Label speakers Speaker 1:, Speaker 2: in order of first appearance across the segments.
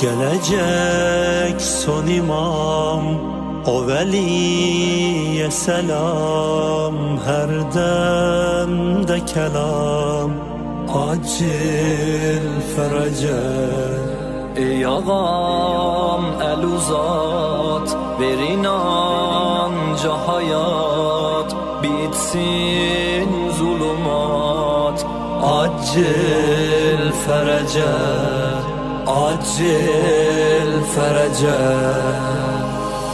Speaker 1: Gelecek son imam O veliye selam. Her demde kelam Acil ferece
Speaker 2: Ey ağam el uzat Ver inanca hayat. Bitsin zulümat
Speaker 1: Acil ferece Acil ferece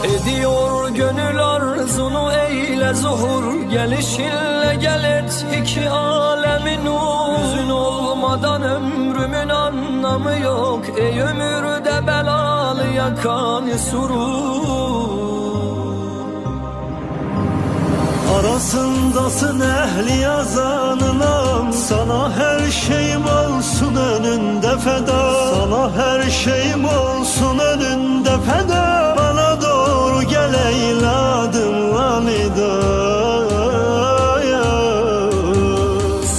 Speaker 2: Ediyor gönül arzunu eyle zuhur. Gelişinle gel et iki alemin Hüzün olmadan. Ömrümün anlamı yok Ey ömürde belalı yakan surur
Speaker 1: Arasındasın ehli yazanınam Sana her şeyim olsun önünde feda her şeyim olsun önünde feda. Bana doğru gel eyladım lan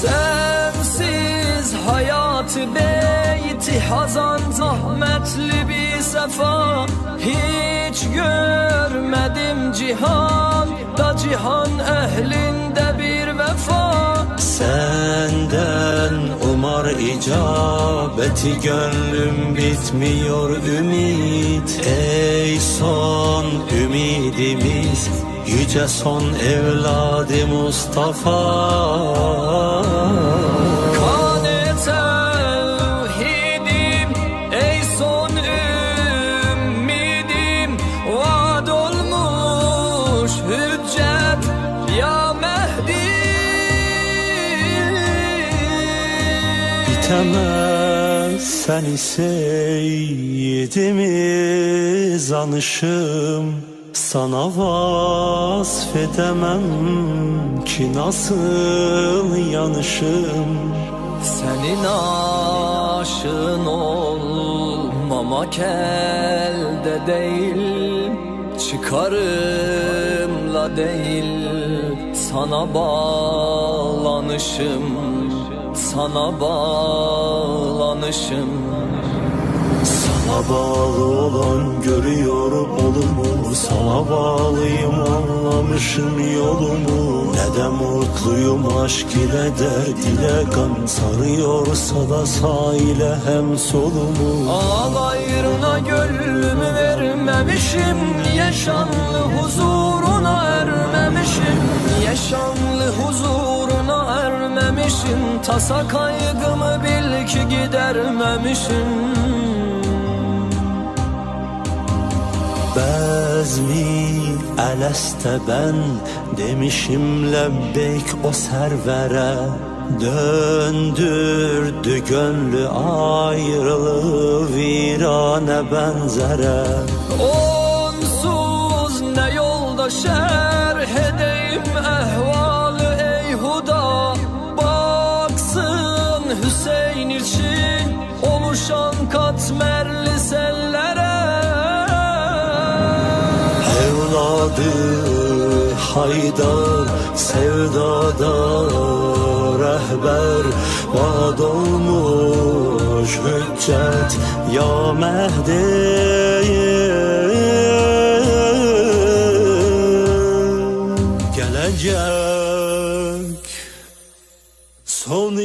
Speaker 2: Sensiz hayat beyti hazan zahmetli bir sefa. Hiç görmedim cihan da cihan ehlinde bir vefa.
Speaker 1: Senden icabeti gönlüm bitmiyor ümit. Ey son ümidimiz yüce son evladı Mustafa Bitemez seni seyyidimiz anışım Sana vasfedemem ki nasıl yanışım.
Speaker 2: Senin aşığın olmamak elde değil Çıkarımla değil sana bağlanışım Sana bağlanışım.
Speaker 1: Sana bağlı olan görüyorum olumu Sana bağlıyım anlamışım yolumu. Ne de mutluyum aşk ile dert ile Gam sarıyorsa da sahile hem solumu.
Speaker 2: Ağ gayrına gönlümü vermemişim. Yaşanlı huzuruna Tasa kaygımı bil ki gidermemişim.
Speaker 1: Bezmi eleste ben demişim lebbeyk o servere. Döndürdü gönlü ayrılığı virane benzere.
Speaker 2: Onsuz ne yolda
Speaker 1: Evladı Haydar sevdada rehber. Vaad olmuş hüccet ya Mehdi. Gelecek son